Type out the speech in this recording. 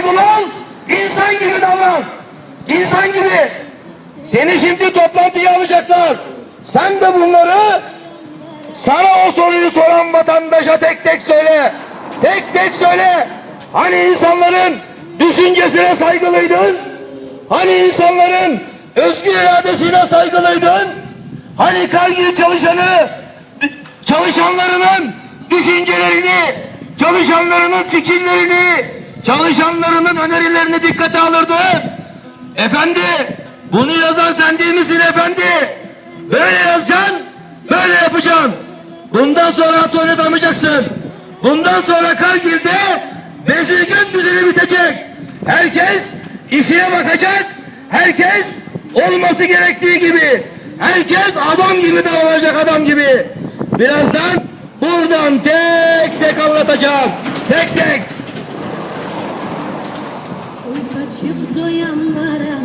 saygılı ol, insan gibi davran. İnsan gibi. Seni şimdi toplantıya alacaklar. Sen de bunları sana o soruyu soran vatandaşa tek tek söyle. Tek tek söyle. Hani insanların düşüncesine saygılıydın? Hani insanların özgür iradesine saygılıydın? Hani Kargil çalışanı çalışanlarının düşüncelerini, çalışanlarının fikirlerini, çalışanlarının önerilerini dikkate alırdın? Efendi, bunu yazan sen değil misin efendi? Böyle yazacaksın, böyle yapacaksın. Bundan sonra at oynatamayacaksın. Bundan sonra Kargil'de bezirgen düzeni bitecek. Herkes işine bakacak. Herkes olması gerektiği gibi. Herkes adam gibi davranacak adam gibi. Birazdan buradan tek tek anlatacağım. Tek tek. Kaçıp doyanlara